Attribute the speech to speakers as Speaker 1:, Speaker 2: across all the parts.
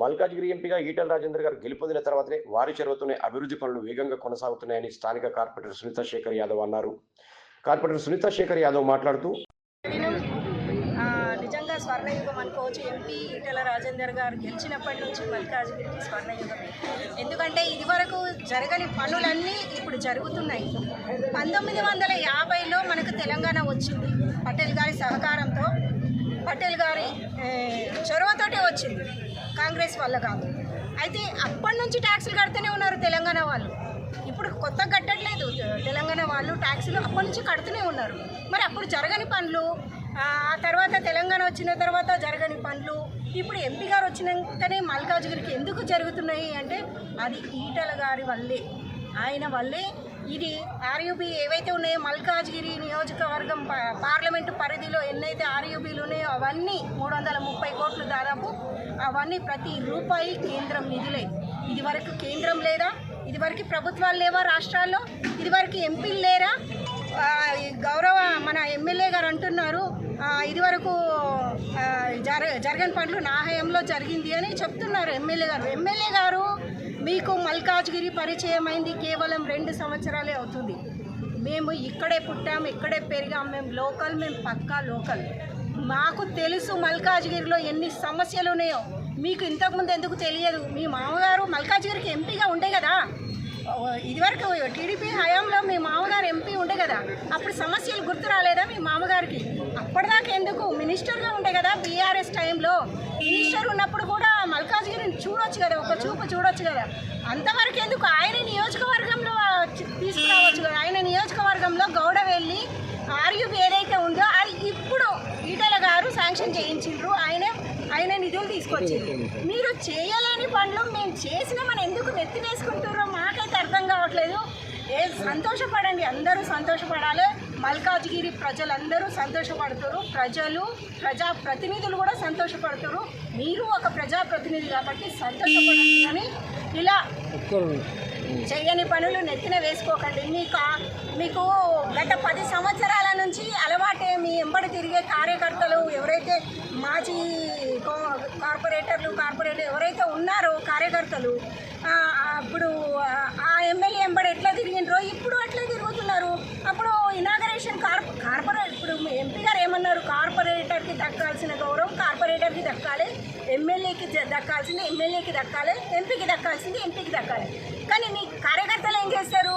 Speaker 1: మల్కాజ్గిరి ఎంపీగా ఈటల రాజేందర్ గారు గెలుపొందిన తర్వాతనే వారి చొరవతోనే అభివృద్ధి పనులు వేగంగా కొనసాగుతున్నాయని స్థానిక కార్పొరేటర్ సునీత శేఖర్ యాదవ్ అన్నారు. కార్పొరేటర్ సునీత శేఖర్ యాదవ్ మాట్లాడుతూ
Speaker 2: నిజంగా స్వర్ణయుగం అనుకోవచ్చు. ఎంపీ ఈటల రాజేందర్ గారు గెలిచినప్పటి నుంచి మల్కాజ్గిరికి స్వర్ణయుగమే. ఎందుకంటే ఇదివరకు జరగని పనులన్నీ ఇప్పుడు జరుగుతున్నాయి. పంతొమ్మిది వందల యాభైలో మనకు తెలంగాణ వచ్చింది. పటేల్ గారి సహకారంతో పటేల్ గారి చొరవ చొరవతోటే వచ్చింది. కాంగ్రెస్ వల్ల కాదు. అయితే అప్పటి నుంచి ట్యాక్సులు కడుతూనే ఉన్నారు తెలంగాణ వాళ్ళు. ఇప్పుడు కొత్త కట్టట్లేదు. తెలంగాణ వాళ్ళు ట్యాక్సులు అప్పటి నుంచి కడుతూనే ఉన్నారు. మరి అప్పుడు జరగని పనులు ఆ ఆ తర్వాత తెలంగాణ వచ్చిన తర్వాత జరగని పనులు ఇప్పుడు ఎంపీ గారు వచ్చినాకనే మల్కాజ్గిరికి ఎందుకు జరుగుతున్నాయి అంటే అది ఈటల గారి వల్లే. ఆయన వల్లే ఇది ఆర్యూబీ ఏవైతే ఉన్నాయో మల్కాజ్గిరి నియోజకవర్గం పార్లమెంటు పరిధిలో ఎన్నైతే ఆర్యూబీలు ఉన్నాయో అవన్నీ మూడు వందల ముప్పై కోట్లు దాదాపు అవన్నీ ప్రతి రూపాయి కేంద్రం నిధులే. ఇదివరకు కేంద్రం లేదా ఇదివరకు ప్రభుత్వాలు లేవా రాష్ట్రాల్లో ఇదివరకు ఎంపీలు లేరా? గౌరవ మన ఎమ్మెల్యే గారు అంటున్నారు ఇదివరకు జర జరగని పనులు నా హయాంలో జరిగింది అని చెప్తున్నారు ఎమ్మెల్యే గారు. ఎమ్మెల్యే గారు మీకు మల్కాజ్గిరి పరిచయమైంది కేవలం రెండు సంవత్సరాలే అవుతుంది. మేము ఇక్కడే పుట్టాం ఇక్కడే పెరిగాం మేము లోకల్ మేము పక్కా లోకల్. మాకు తెలుసు మల్కాజ్గిరిలో ఎన్ని సమస్యలు ఉన్నాయో మీకు ఇంతకుముందు ఎందుకు తెలియదు? మీ మామగారు మల్కాజ్గిరికి ఎంపీగా ఉండే కదా. ఇదివరకు టీడీపీ హయాంలో మీ మామగారు ఎంపీ ఉండే కదా. అప్పుడు సమస్యలు గుర్తు రాలేదా మీ మామగారికి? అప్పటిదాకా ఎందుకు? మినిస్టర్గా ఉండే కదా బీఆర్ఎస్ టైంలో. మినిస్టర్ ఉన్నప్పుడు కూడా చూడొచ్చు కదా ఒక చూపు చూడొచ్చు కదా. అంతవరకు ఎందుకు? ఆయన నియోజకవర్గంలో తీసుకురావచ్చు కదా. ఆయన నియోజకవర్గంలో గౌడ వెళ్ళి ఆర్యూబీ ఏదైతే ఉందో అది ఇప్పుడు ఈటల గారు శాంక్షన్ చేయించిండ్రు ఆయన ఆయన నిధులు తీసుకొచ్చిండ్రు మీరు చేయలేని పనులు మేము చేసినామని ఎందుకు నెత్తినేసుకుంటారో మాకైతే అర్థం కావట్లేదు. ఏ సంతోషపడండి. అందరూ సంతోషపడాలి. మల్కాజ్గిరి ప్రజలందరూ సంతోషపడుతారు. ప్రజలు ప్రజా ప్రతినిధులు కూడా సంతోషపడతారు. మీరు ఒక ప్రజాప్రతినిధి కాబట్టి సంతోషపడండి కానీ ఇలా చేయని పనులు నెత్తిన వేసుకోకండి. మీకు మీకు గత పది సంవత్సరాల నుంచి అలవాటే మీ ఎంబడి తిరిగే కార్యకర్తలు ఎవరైతే మాజీ కార్పొరేటర్లు కార్పొరేటర్ ఎవరైతే ఉన్నారో కార్యకర్తలు ఆ, అప్పుడు ఆ- ఆ ఎమ్మెల్యే ఎంబడి ఎట్లా తిరిగినరో ఇప్పుడు అట్లే తిరుగుతున్నారు అప్పుడు ఇనాగరేషన్ కార్ప కార్పొరేట్ ఇప్పుడు మీ ఎంపీ గారు ఏమన్నారు కార్పొరేటర్కి దక్కాల్సిన గౌరవం కార్పొరేటర్కి దక్కాలి ఎమ్మెల్యేకి దక్కాల్సింది ఎమ్మెల్యేకి దక్కాలి ఎంపీకి దక్కాల్సింది ఎంపీకి దక్కాలి. కానీ మీ కార్యకర్తలు ఏం చేస్తారు?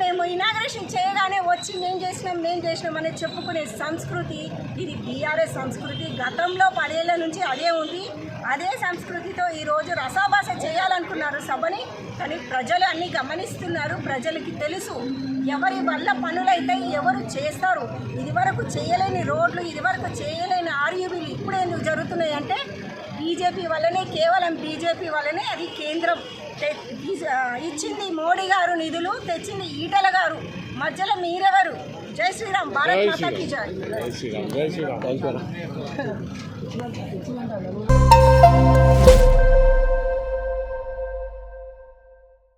Speaker 2: మేము ఇనాగ్రేషన్ చేయగానే వచ్చి మేము చేసినాం మేము చేసినాం అని చెప్పుకునే సంస్కృతి. ఇది బీఆర్ఎస్ సంస్కృతి. గతంలో పదేళ్ళ నుంచి అదే ఉంది. అదే సంస్కృతితో ఈరోజు రసాభాష చేయాలనుకున్నారు సభని. కానీ ప్రజలు అన్ని గమనిస్తున్నారు. ప్రజలకి తెలుసు. ఎవరి వల్ల పనులైతే ఎవరు చేస్తారు? ఇదివరకు చేయలేని రోడ్లు ఇదివరకు చేయలేని ఆర్యూబీలు ఇప్పుడు ఎందుకు జరుగుతున్నాయి అంటే బీజేపీ వల్లనే కేవలం బీజేపీ వల్లనే అది కేంద్రం ఇచ్చింది మోడీ గారు నిధులు తెచ్చింది ఈటల గారు. మధ్యలో మీరెవరు? జై శ్రీరామ్ భారత్ మాతాకి
Speaker 3: జై శ్రీరామ్